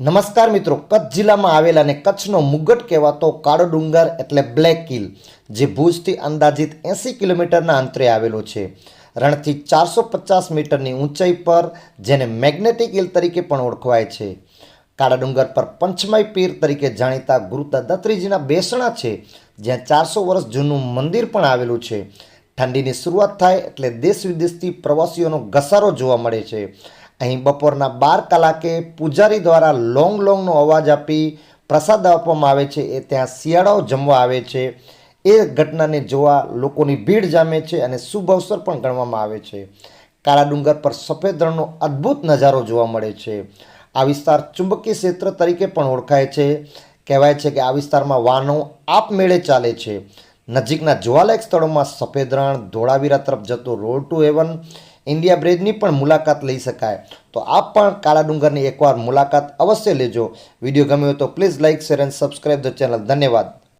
નમસ્કાર મિત્રો, કચ્છ જિલ્લામાં આવેલા અને કચ્છનો મુગટ કહેવાતો કાળો ડુંગર એટલે બ્લેક હિલ જે ભુજથી અંદાજિત એંસી કિલોમીટરના અંતરે આવેલો છે. રણથી ચારસો પચાસ મીટરની ઊંચાઈ પર, જેને મેગ્નેટિક હિલ તરીકે પણ ઓળખવાય છે. કાળા ડુંગર પર પંચમય પીર તરીકે જાણીતા ગુરુ દત્રીજીના બેસણા છે, જ્યાં ચારસો વર્ષ જૂનું મંદિર પણ આવેલું છે. ઠંડીની શરૂઆત થાય એટલે દેશ વિદેશથી પ્રવાસીઓનો ઘસારો જોવા મળે છે. અહીં બપોરના બાર કલાકે પૂજારી દ્વારા લોંગ લોંગનો અવાજ આપી પ્રસાદ આપવામાં આવે છે. એ ત્યાં શિયાળાઓ જમવા આવે છે. એ ઘટનાને જોવા લોકોની ભીડ જામે છે અને શુભ અવસર પણ ગણવામાં આવે છે. કાળા ડુંગર પર સફેદ રણનો અદ્ભુત નજારો જોવા મળે છે. આ વિસ્તાર ચુંબકીય ક્ષેત્ર તરીકે પણ ઓળખાય છે. કહેવાય છે કે આ વિસ્તારમાં વાહનો આપમેળે ચાલે છે. નજીકના જોવાલાયક સ્થળોમાં સફેદ રણ, ધોળાવીરા તરફ જતો રોડ ટુ હેવન ઇન્ડિયા બ્રિજની પણ મુલાકાત લઈ શકાય. તો આપ પણ કાળા ડુંગરની એકવાર મુલાકાત અવશ્ય લેજો. વીડિયો ગમ્યો તો please like share and subscribe the channel. ધન્યવાદ.